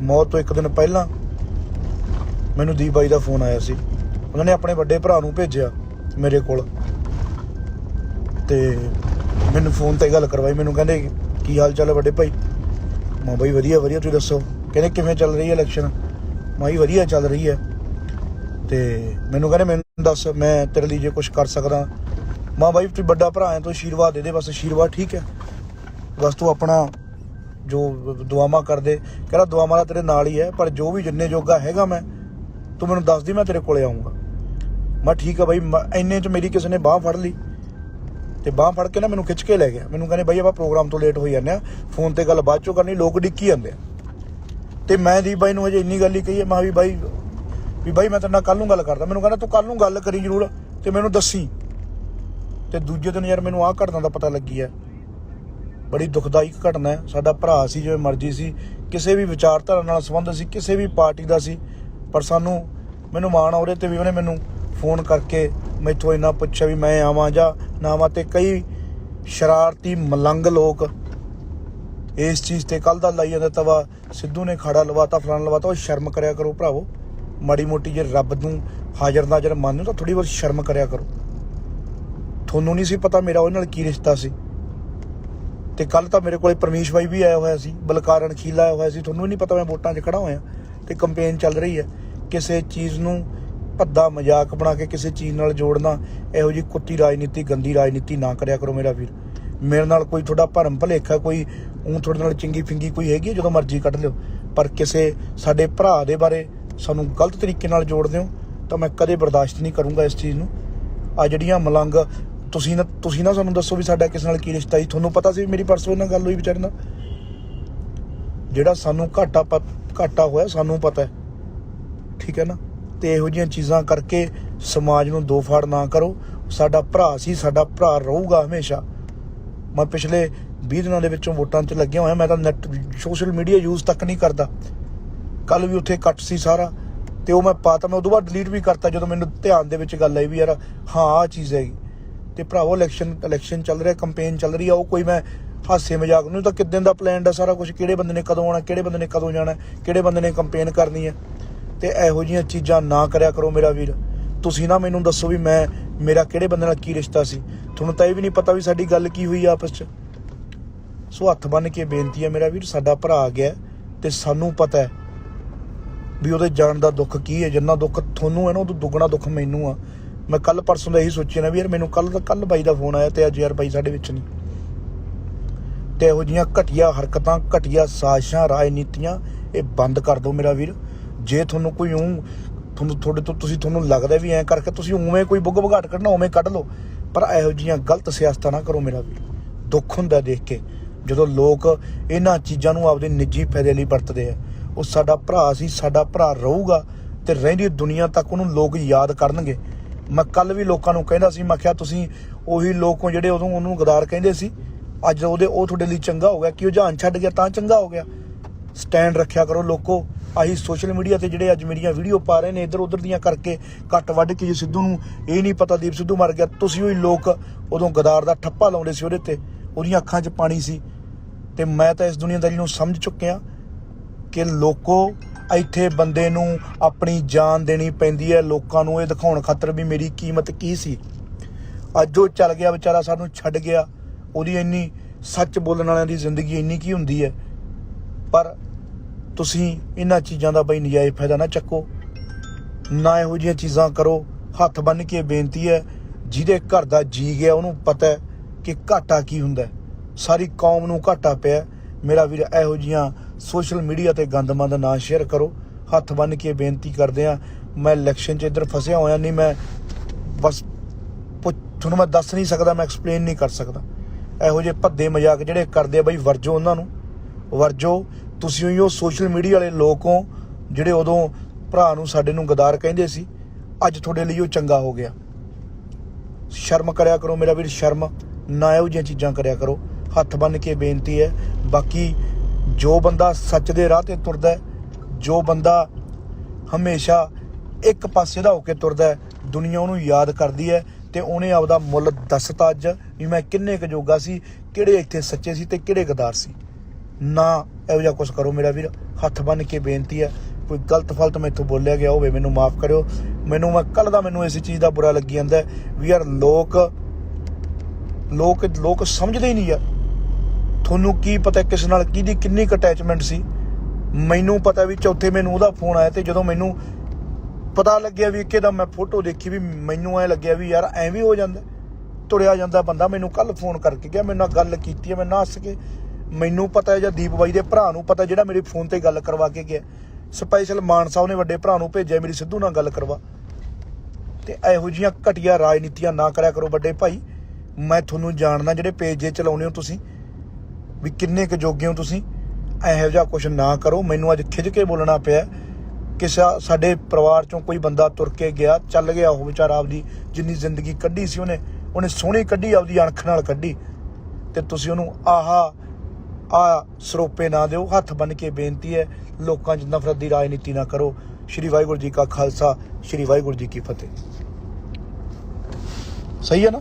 ਮੌਤ ਤੋਂ ਇੱਕ ਦਿਨ ਪਹਿਲਾਂ ਮੈਨੂੰ ਦੀਪ ਬਾਈ ਦਾ ਫੋਨ ਆਇਆ ਸੀ। ਉਹਨਾਂ ਨੇ ਆਪਣੇ ਵੱਡੇ ਭਰਾ ਨੂੰ ਭੇਜਿਆ ਮੇਰੇ ਕੋਲ। ਤੇ ਮੈਨੂੰ ਫੋਨ ਤੇ ਗੱਲ ਕਰਵਾਈ। ਮੈਨੂੰ ਕਹਿੰਦੇ, ਕੀ ਹਾਲ ਚਾਲ ਹੈ ਵੱਡੇ ਭਾਈ? ਮੈਂ ਬਾਈ ਵਧੀਆ ਵਧੀਆ, ਤੁਸੀਂ ਦੱਸੋ? ਕਹਿੰਦੇ, ਕਿਵੇਂ ਚੱਲ ਰਹੀ ਹੈ ਇਲੈਕਸ਼ਨ ਮੈਂ ਵੀ ਵਧੀਆ ਚੱਲ ਰਹੀ ਹੈ। ਤੇ ਮੈਨੂੰ ਕਹਿੰਦੇ, ਮੈਨੂੰ ਦੱਸ, ਮੈਂ ਤੇਰੇ ਲਈ ਜੇ ਕੁਝ ਕਰ ਸਕਦਾ। ਮਾਂ ਬਾਈ, ਤੂੰ ਵੱਡਾ ਭਰਾ ਹੈ, ਤੂੰ ਆਸ਼ੀਰਵਾਦ ਦੇ ਦੇ, ਬਸ ਆਸ਼ੀਰਵਾਦ ਠੀਕ ਹੈ। ਬਸ ਤੂੰ ਆਪਣਾ ਜੋ ਦੁਆਵਾਂ ਕਰਦੇ, ਕਹਿੰਦਾ ਦੁਆਵਾਂ ਦਾ ਤੇਰੇ ਨਾਲ ਹੀ ਹੈ, ਪਰ ਜੋ ਵੀ ਜਿੰਨੇ ਜੋਗਾ ਹੈਗਾ ਮੈਂ, ਤੂੰ ਮੈਨੂੰ ਦੱਸ ਦੀ, ਮੈਂ ਤੇਰੇ ਕੋਲੇ ਆਉਂਗਾ ਮੈਂ ਠੀਕ ਆ ਬਾਈ, ਮੈਂ- ਇੰਨੇ ਚ ਮੇਰੀ ਕਿਸੇ ਨੇ ਬਾਹ ਫੜ ਲਈ। ਤੇ ਬਾਹ ਫੜ ਕੇ ਨਾ ਮੈਨੂੰ ਖਿੱਚ ਕੇ ਲੈ ਗਿਆ। ਮੈਨੂੰ ਕਹਿੰਦੇ ਬਾਈ ਆਪਾਂ ਪ੍ਰੋਗਰਾਮ ਤੋਂ ਲੇਟ ਹੋਈ ਜਾਂਦੇ ਆ, ਫੋਨ ਤੇ ਗੱਲ ਬਾਅਦ ਚੋਂ ਕਰਨੀ, ਲੋਕ ਡਿੱਕੀ ਜਾਂਦੇ ਆ। ਤੇ ਮੈਂ ਦੀਪ ਬਾਈ ਨੂੰ ਹਜੇ ਇੰਨੀ ਗੱਲ ਹੀ ਕਹੀ ਹੈ, ਮੈਂ ਵੀ ਬਾਈ ਵੀ ਬਾਈ ਮੈਂ ਤੇਰੇ ਨਾਲ ਕੱਲ ਨੂੰ ਗੱਲ ਕਰਦਾ। ਮੈਨੂੰ ਕਹਿੰਦਾ ਤੂੰ ਕੱਲ ਨੂੰ ਗੱਲ ਕਰੀ ਜ਼ਰੂਰ, ਤੇ ਮੈਨੂੰ ਦੱਸੀ। ਤੇ ਦੂਜੇ ਦਿਨ ਯਾਰ ਮੈਨੂੰ ਆਹ ਘਟਨਾ ਦਾ ਪਤਾ ਲੱਗੀ ਹੈ। ਬੜੀ ਦੁਖਦਾਈ ਘਟਨਾ ਹੈ। ਸਾਡਾ ਭਰਾ ਸੀ, ਜਿਵੇਂ ਮਰਜ਼ੀ ਸੀ, ਕਿਸੇ ਵੀ ਵਿਚਾਰਧਾਰਾ ਨਾਲ ਸੰਬੰਧ ਸੀ, ਕਿਸੇ ਵੀ ਪਾਰਟੀ ਦਾ ਸੀ। ਪਰ ਸਾਨੂੰ, ਮੈਨੂੰ ਮਾਣ ਆ ਉਹਦੇ ਤੇ ਵੀ ਉਹਨੇ ਮੈਨੂੰ ਫੋਨ ਕਰਕੇ ਮੈਥੋਂ ਇੰਨਾ ਪੁੱਛਿਆ ਵੀ ਮੈਂ ਆਵਾਂ ਜਾਂ ਨਾ ਆਵਾਂ ਤੇ ਕਈ ਸ਼ਰਾਰਤੀ ਮਲੰਗ ਲੋਕ ਇਸ ਚੀਜ਼ ਤੇ ਕੱਲ ਦਾ ਲਾਈ ਜਾਂਦਾ ਤਵਾ, ਸਿੱਧੂ ਨੇ ਖਾੜਾ ਲਵਾਤਾ, ਫਲਾਣ ਲਵਾਤਾ, ਉਹ ਸ਼ਰਮ ਕਰਿਆ ਕਰੋ ਭਰਾਵੋ। ਮਾੜੀ ਮੋਟੀ ਜੇ ਰੱਬ ਨੂੰ ਹਾਜ਼ਰ ਨਾਜ਼ਰ ਮੰਨੋ ਤਾਂ ਥੋੜੀ ਬਹੁਤ ਸ਼ਰਮ ਕਰਿਆ ਕਰੋ। ਤੁਹਾਨੂੰ ਨਹੀਂ ਸੀ ਪਤਾ ਮੇਰਾ ਉਹਦੇ ਨਾਲ ਕੀ ਰਿਸ਼ਤਾ ਸੀ। ਤੇ ਕੱਲ ਤਾਂ ਮੇਰੇ ਕੋਲੇ ਪਰਮੇਸ਼ ਬਾਈ ਵੀ ਆਇਆ ਹੋਇਆ ਸੀ ਬਲਕਾਰਨ ਖੀਲਾ ਆਇਆ ਹੋਇਆ ਸੀ, ਤੁਹਾਨੂੰ ਵੀ ਨਹੀਂ ਪਤਾ ਮੈਂ ਵੋਟਾਂ 'ਚ ਖੜਾ ਹੋਇਆ ਤੇ ਕੰਪੇਨ ਚੱਲ ਰਹੀ ਹੈ। ਕਿਸੇ ਚੀਜ਼ ਨੂੰ ਭੱਦਾ ਮਜ਼ਾਕ ਬਣਾ ਕੇ ਕਿਸੇ ਚੀਜ਼ ਨਾਲ ਜੋੜਨਾ, ਇਹੋ ਜੀ ਕੁੱਤੀ ਰਾਜਨੀਤੀ, ਗੰਦੀ ਰਾਜਨੀਤੀ ਨਾ ਕਰਿਆ ਕਰੋ ਮੇਰਾ ਵੀਰ। ਮੇਰੇ ਨਾਲ ਕੋਈ ਤੁਹਾਡਾ ਭਰਮ ਭਲੇਖਾ, ਕੋਈ ਉਹ ਤੁਹਾਡੇ ਨਾਲ ਚੰਗੀ ਫਿੰਗੀ ਕੋਈ ਹੈਗੀ ਜਦੋਂ ਮਰਜ਼ੀ ਕੱਢ ਲਿਓ। ਪਰ ਕਿਸੇ ਸਾਡੇ ਭਰਾ ਦੇ ਬਾਰੇ ਸਾਨੂੰ ਗਲਤ ਤਰੀਕੇ ਨਾਲ ਜੋੜਦੇ ਹੋ, ਤਾਂ ਮੈਂ ਕਦੇ ਬਰਦਾਸ਼ਤ ਨਹੀਂ ਕਰੂੰਗਾ ਇਸ ਚੀਜ਼ ਨੂੰ। ਆ ਜਿਹੜੀਆਂ ਮਲੰਗ ਤੁਸੀਂ ਨਾ ਤੁਸੀਂ ਨਾ ਸਾਨੂੰ ਦੱਸੋ ਵੀ ਸਾਡਾ ਕਿਸ ਨਾਲ ਕੀ ਰਿਸ਼ਤਾ ਸੀ ਤੁਹਾਨੂੰ ਪਤਾ ਸੀ ਵੀ ਮੇਰੀ ਪਰਸੋਂ ਨਾਲ ਗੱਲ ਹੋਈ ਵਿਚਾਰੇ ਨਾਲ? ਜਿਹੜਾ ਸਾਨੂੰ ਘਾਟਾ ਪ- ਘਾਟਾ ਹੋਇਆ, ਸਾਨੂੰ ਪਤਾ ਹੈ। ਠੀਕ ਹੈ ਨਾ? ਤੇ ਇਹੋ ਜਿਹੀਆਂ ਚੀਜ਼ਾਂ ਕਰਕੇ ਸਮਾਜ ਨੂੰ ਦੋ ਫਾੜ ਨਾ ਕਰੋ। ਸਾਡਾ ਭਰਾ ਸੀ, ਸਾਡਾ ਭਰਾ ਰਹੂਗਾ ਹਮੇਸ਼ਾ। ਮੈਂ ਪਿਛਲੇ 20 ਦਿਨਾਂ ਦੇ ਵਿੱਚੋਂ ਵੋਟਾਂ 'ਚ ਲੱਗਿਆ ਹੋਇਆ, ਮੈਂ ਤਾਂ ਨੈਟ ਸੋਸ਼ਲ ਮੀਡੀਆ ਯੂਜ਼ ਤੱਕ ਨਹੀਂ ਕਰਦਾ। ਕੱਲ ਵੀ ਉੱਥੇ ਕੱਟ ਸੀ ਸਾਰਾ। ਤੇ ਉਹ ਮੈਂ ਪਾਤਾ ਮੈਂ ਉਦੋਂ ਬਾਅਦ ਡਿਲੀਟ ਵੀ ਕਰਤਾ ਜਦੋਂ ਮੈਨੂੰ ਧਿਆਨ ਦੇ ਵਿੱਚ ਗੱਲ ਆਈ ਵੀ ਯਾਰ, ਹਾਂ, ਆਹ ਚੀਜ਼ ਹੈਗੀ। ਤੇ ਭਰਾਵੋ ਇਲੈਕਸ਼ਨ ਇਲੈਕਸ਼ਨ ਚੱਲ ਰਿਹਾ ਕੰਪੇਨ ਚੱਲ ਰਹੀ ਆ, ਉਹ ਕੋਈ ਮੈਂ ਹਾਸੇ ਮਜ਼ਾਕ ਨੂੰ ਤਾਂ ਕਿਦਾਂ ਦਾ ਪਲਾਨ ਹੈ ਸਾਰਾ ਕੁਝ ਕਿਹੜੇ ਬੰਦੇ ਨੇ ਕਦੋਂ ਆਉਣਾ, ਕਿਹੜੇ ਬੰਦੇ ਨੇ ਕਦੋਂ ਜਾਣਾ, ਕਿਹੜੇ ਬੰਦੇ ਨੇ ਕੰਪੇਨ ਕਰਨੀ ਹੈ ਤੇ ਇਹੋ ਜਿਹੀਆਂ ਚੀਜ਼ਾਂ ਨਾ ਕਰਿਆ ਕਰੋ ਮੇਰਾ ਵੀਰ। ਤੁਸੀਂ ਨਾ ਮੈਨੂੰ ਦੱਸੋ ਵੀ ਮੈਂ, ਮੇਰਾ ਕਿਹੜੇ ਬੰਦੇ ਨਾਲ ਕੀ ਰਿਸ਼ਤਾ ਸੀ। ਤੁਹਾਨੂੰ ਤਾਂ ਇਹ ਵੀ ਨਹੀਂ ਪਤਾ ਵੀ ਸਾਡੀ ਗੱਲ ਕੀ ਹੋਈ ਆਪਸ 'ਚ। ਸੋ ਹੱਥ ਬੰਨ ਕੇ ਬੇਨਤੀ ਹੈ ਮੇਰਾ ਵੀਰ, ਸਾਡਾ ਭਰਾ ਆ ਗਿਆ ਤੇ ਸਾਨੂੰ ਪਤਾ ਹੈ ਵੀ ਉਹਦੇ ਜਾਣ ਦਾ ਦੁੱਖ ਕੀ ਹੈ। ਜਿੰਨਾ ਦੁੱਖ ਤੁਹਾਨੂੰ ਹੈ ਨਾ ਉਹ ਦੁੱਗਣਾ ਦੁੱਖ ਮੈਨੂੰ ਆ। ਮੈਂ ਕੱਲ ਪਰਸੋਂ ਦਾ ਇਹੀ ਸੋਚਿਆ ਨਾ ਵੀ ਯਾਰ ਮੈਨੂੰ ਕੱਲ ਦਾ ਕੱਲ ਬਾਈ ਦਾ ਫੋਨ ਆਇਆ ਤੇ ਅੱਜ ਯਾਰ ਬਾਈ ਸਾਡੇ ਵਿੱਚ ਨਹੀਂ। ਤੇ ਇਹੋ ਜੀਆਂ ਘਟੀਆ ਹਰਕਤਾਂ, ਘਟੀਆ ਸਾਜ਼ਿਸ਼ਾਂ, ਰਾਜਨੀਤੀਆਂ, ਇਹ ਬੰਦ ਕਰ ਦਿਓ ਮੇਰਾ ਵੀਰ। ਜੇ ਤੁਹਾਨੂੰ ਕੋਈ ਉਂ ਤੁਹਾਨੂੰ ਤੁਹਾਡੇ ਤੋਂ ਤੁਸੀਂ ਤੁਹਾਨੂੰ ਲੱਗਦਾ ਵੀ ਐਂ ਕਰਕੇ ਤੁਸੀਂ ਉਵੇਂ ਕੋਈ ਬੁੱਗ ਬਗਾਟ ਕੱਢਣਾ, ਉਵੇਂ ਕੱਢ ਲਓ। ਪਰ ਇਹੋ ਜੀਆਂ ਗਲਤ ਸਿਆਸਤਾਂ ਨਾ ਕਰੋ ਮੇਰਾ ਵੀਰ। ਦੁੱਖ ਹੁੰਦਾ ਦੇਖ ਕੇ, ਜਦੋਂ ਲੋਕ ਇਹਨਾਂ ਚੀਜ਼ਾਂ ਨੂੰ ਆਪਦੇ ਨਿੱਜੀ ਫਾਇਦੇ ਲਈ ਵਰਤਦੇ ਆ। ਉਹ ਸਾਡਾ ਭਰਾ ਸੀ, ਸਾਡਾ ਭਰਾ ਰਹੂਗਾ ਤੇ ਰਹਿੰਦੀ ਦੁਨੀਆ ਤੱਕ ਉਹਨੂੰ ਲੋਕ ਯਾਦ ਕਰਨਗੇ। ਮੈਂ ਕੱਲ ਵੀ ਲੋਕਾਂ ਨੂੰ ਕਹਿੰਦਾ ਸੀ, ਮੈਂ ਕਿਹਾ ਤੁਸੀਂ ਉਹੀ ਲੋਕ ਹੋ ਜਿਹੜੇ ਉਦੋਂ ਉਹਨੂੰ ਗਦਾਰ ਕਹਿੰਦੇ ਸੀ। ਅੱਜ ਉਹਦੇ ਉਹ ਤੁਹਾਡੇ ਲਈ ਚੰਗਾ ਹੋ ਗਿਆ, ਕਿ ਉਹ ਜਹਾਨ ਛੱਡ ਗਿਆ ਤਾਂ ਚੰਗਾ ਹੋ ਗਿਆ। ਸਟੈਂਡ ਰੱਖਿਆ ਕਰੋ ਲੋਕੋ, ਆਹੀ ਸੋਸ਼ਲ ਮੀਡੀਆ ਤੇ ਜਿਹੜੇ ਅੱਜ ਮੇਰੀਆਂ ਵੀਡੀਓ ਪਾ ਰਹੇ ਨੇ, ਇੱਧਰ ਉੱਧਰ ਦੀਆਂ ਕਰਕੇ ਕੱਟ ਵੱਢ ਕੇ ਜੇ ਸਿੱਧੂ ਨੂੰ ਇਹ ਨਹੀਂ ਪਤਾ ਦੀਪ ਸਿੱਧੂ ਮਰ ਗਿਆ, ਤੁਸੀਂ ਉਹੀ ਲੋਕ ਉਦੋਂ ਗਦਾਰ ਦਾ ਠੱਪਾ ਲਾਉਂਦੇ ਸੀ ਉਹਦੇ ਤੇ, ਉਹਦੀਆਂ ਅੱਖਾਂ 'ਚ ਪਾਣੀ ਸੀ। ਤੇ ਮੈਂ ਤਾਂ ਇਸ ਦੁਨੀਆਦਾਰੀ ਨੂੰ ਸਮਝ ਚੁੱਕਿਆ ਕਿ ਲੋਕੋ ਇੱਥੇ ਬੰਦੇ ਨੂੰ ਆਪਣੀ ਜਾਨ ਦੇਣੀ ਪੈਂਦੀ ਹੈ, ਲੋਕਾਂ ਨੂੰ ਇਹ ਦਿਖਾਉਣ ਖਾਤਰ ਵੀ ਮੇਰੀ ਕੀਮਤ ਕੀ ਸੀ। ਅੱਜ ਉਹ ਚੱਲ ਗਿਆ, ਵਿਚਾਰਾ ਸਾਨੂੰ ਛੱਡ ਗਿਆ। ਉਹਦੀ ਇੰਨੀ ਸੱਚ ਬੋਲਣ ਵਾਲਿਆਂ ਦੀ ਜ਼ਿੰਦਗੀ ਇੰਨੀ ਕੀ ਹੁੰਦੀ ਹੈ? ਪਰ ਤੁਸੀਂ ਇਹਨਾਂ ਚੀਜ਼ਾਂ ਦਾ ਬਈ ਨਜਾਇਜ਼ ਫਾਇਦਾ ਨਾ ਚੱਕੋ। ਨਾ ਇਹੋ ਜਿਹੀਆਂ ਚੀਜ਼ਾਂ ਕਰੋ। ਹੱਥ ਬੰਨ ਕੇ ਬੇਨਤੀ ਹੈ, ਜਿਹਦੇ ਘਰ ਦਾ ਜੀ ਗਿਆ, ਉਹਨੂੰ ਪਤਾ ਹੈ ਕਿ ਘਾਟਾ ਕੀ ਹੁੰਦਾ ਸਾਰੀ ਕੌਮ ਨੂੰ ਘਾਟਾ ਪਿਆ ਮੇਰਾ ਵੀਰ, ਇਹੋ ਜਿਹੀਆਂ ਸੋਸ਼ਲ ਮੀਡੀਆ ਤੇ ਗੰਦਮੰਦ ਨਾ ਸ਼ੇਅਰ ਕਰੋ। ਹੱਥ ਬੰਨ ਕੇ ਬੇਨਤੀ ਕਰਦੇ ਆ ਮੈਂ ਇਲੈਕਸ਼ਨ 'ਚ ਇੱਧਰ ਫਸਿਆ ਹੋਇਆ, ਨਹੀਂ ਮੈਂ ਬਸ ਪੁੱਛ- ਤੁਹਾਨੂੰ ਮੈਂ ਦੱਸ ਨਹੀਂ ਸਕਦਾ, ਮੈਂ ਐਕਸਪਲੇਨ ਨਹੀਂ ਕਰ ਸਕਦਾ। ਇਹੋ ਜਿਹੇ ਭੱਦੇ ਮਜ਼ਾਕ ਜਿਹੜੇ ਕਰਦੇ ਆ ਬਈ, ਵਰਜੋ ਉਹਨਾਂ ਨੂੰ। ਵਰਜੋ, ਤੁਸੀਂ ਹੀ ਉਹ ਸੋਸ਼ਲ ਮੀਡੀਆ ਵਾਲੇ ਲੋਕ ਹੋ, ਜਿਹੜੇ ਉਦੋਂ ਭਰਾ ਨੂੰ ਸਾਡੇ ਨੂੰ ਗਦਾਰ ਕਹਿੰਦੇ ਸੀ, ਅੱਜ ਤੁਹਾਡੇ ਲਈ ਉਹ ਚੰਗਾ ਹੋ ਗਿਆ। ਸ਼ਰਮ ਕਰਿਆ ਕਰੋ ਮੇਰਾ ਵੀਰ, ਸ਼ਰਮ। ਨਾ ਇਹੋ ਜਿਹੀਆਂ ਚੀਜ਼ਾਂ ਕਰਿਆ ਕਰੋ। ਹੱਥ ਬੰਨ ਕੇ ਬੇਨਤੀ ਹੈ, ਬਾਕੀ ਜੋ ਬੰਦਾ ਸੱਚ ਦੇ ਰਾਹ ਤੇ ਤੁਰਦਾ ਹੈ, ਜੋ ਬੰਦਾ ਹਮੇਸ਼ਾ ਇੱਕ ਪਾਸੇ ਦਾ ਹੋ ਕੇ ਤੁਰਦਾ ਹੈ, ਦੁਨੀਆ ਉਹਨੂੰ ਯਾਦ ਕਰਦੀ ਹੈ ਤੇ ਉਹਨੇ ਆਪਦਾ ਮੁੱਲ ਦੱਸਤਾ ਅੱਜ ਵੀ ਮੈਂ ਕਿੰਨੇ ਕੁ ਜੋਗਾ ਸੀ, ਕਿਹੜੇ ਇੱਥੇ ਸੱਚੇ ਸੀ ਤੇ ਕਿਹੜੇ ਗਦਾਰ ਸੀ। ਨਾ ਇਹੋ ਜਿਹਾ ਕੁਝ ਕਰੋ ਮੇਰਾ ਵੀਰ, ਹੱਥ ਬੰਨ ਕੇ ਬੇਨਤੀ ਹੈ, ਕੋਈ ਗਲਤ ਫਲਤ ਮੈਥੋਂ ਬੋਲਿਆ ਗਿਆ ਹੋਵੇ ਮੈਨੂੰ ਮਾਫ ਕਰਿਓ। ਮੈਨੂੰ ਮੈਂ ਕੱਲ ਦਾ ਮੈਨੂੰ ਇਸ ਚੀਜ਼ ਦਾ ਬੁਰਾ ਲੱਗੀ ਜਾਂਦਾ ਵੀ ਯਾਰ ਲੋਕ ਲੋਕ ਲੋਕ ਸਮਝਦੇ ਹੀ ਨਹੀਂ ਯਾਰ। ਤੁਹਾਨੂੰ ਕੀ ਪਤਾ ਕਿਸ ਨਾਲ ਕਿਹਦੀ ਕਿੰਨੀ ਅਟੈਚਮੈਂਟ ਸੀ? ਮੈਨੂੰ ਪਤਾ ਵੀ ਚੌਥੇ ਮੈਨੂੰ ਉਹਦਾ ਫੋਨ ਆਇਆ ਤੇ ਜਦੋਂ ਮੈਨੂੰ ਪਤਾ ਲੱਗਿਆ ਵੀ ਇੱਕੇ ਦਾ ਮੈਂ ਫੋਟੋ ਦੇਖੀ ਵੀ ਮੈਨੂੰ ਐ ਲੱਗਿਆ ਵੀ ਯਾਰ ਐਂ ਵੀ ਹੋ ਜਾਂਦਾ। ਤੁਰਿਆ ਜਾਂਦਾ ਬੰਦਾ ਮੈਨੂੰ ਕੱਲ ਫੋਨ ਕਰਕੇ ਗਿਆ, ਮੇਰੇ ਨਾਲ ਗੱਲ ਕੀਤੀ ਹੈ ਮੈਂ ਨਾ ਹੱਸ ਕੇ। ਮੈਨੂੰ ਪਤਾ ਹੈ ਜਾਂ ਦੀਪ ਬਾਈ ਦੇ ਭਰਾ ਨੂੰ ਪਤਾ ਜਿਹੜਾ ਮੇਰੇ ਫੋਨ ਤੇ ਗੱਲ ਕਰਵਾ ਕੇ ਗਿਆ। ਸਪੈਸ਼ਲ ਮਾਨ ਸਾਹਿਬ ਨੇ ਵੱਡੇ ਭਰਾ ਨੂੰ ਭੇਜਿਆ, ਮੇਰੀ ਸਿੱਧੂ ਨਾਲ ਗੱਲ ਕਰਵਾ। ਤੇ ਇਹੋ ਜੀਆਂ ਘਟੀਆ ਰਾਜਨੀਤੀਆਂ ਨਾ ਕਰਿਆ ਕਰੋ ਵੱਡੇ ਭਾਈ। ਮੈਂ ਤੁਹਾਨੂੰ ਜਾਣਦਾ ਜਿਹੜੇ ਪੇਜ ਜੇ ਚਲਾਉਣੇ ਹੋ ਤੁਸੀਂ। ਵੀ ਕਿੰਨੇ ਕੁ ਜੋਗੇ ਹੋ ਤੁਸੀਂ? ਇਹੋ ਜਿਹਾ ਕੁਝ ਨਾ ਕਰੋ। ਮੈਨੂੰ ਅੱਜ ਖਿੱਚ ਕੇ ਬੋਲਣਾ ਪਿਆ। ਕਿਸੇ ਸਾਡੇ ਪਰਿਵਾਰ ਚੋਂ ਕੋਈ ਬੰਦਾ ਤੁਰ ਕੇ ਗਿਆ, ਚੱਲ ਗਿਆ ਉਹ ਵਿਚਾਰਾ ਆਪਦੀ ਜਿੰਨੀ ਜ਼ਿੰਦਗੀ ਕੱਢੀ ਸੀ ਉਹਨੇ ਉਹਨੇ ਸੋਹਣੀ ਕੱਢੀ, ਆਪਦੀ ਅਣਖ ਨਾਲ ਕੱਢੀ। ਤੇ ਤੁਸੀਂ ਉਹਨੂੰ ਆਹਾ, ਆ ਸਰੋਪੇ ਨਾ ਦਿਓ। ਹੱਥ ਬੰਨ ਕੇ ਬੇਨਤੀ ਹੈ, ਲੋਕਾਂ 'ਚ ਨਫ਼ਰਤ ਦੀ ਰਾਜਨੀਤੀ ਨਾ ਕਰੋ। ਸ਼੍ਰੀ ਵਾਹਿਗੁਰੂ ਜੀ ਕਾ ਖਾਲਸਾ, ਸ਼੍ਰੀ ਵਾਹਿਗੁਰੂ ਜੀ ਕੀ ਫਤਿਹ। ਸਹੀ ਹੈ ਨਾ?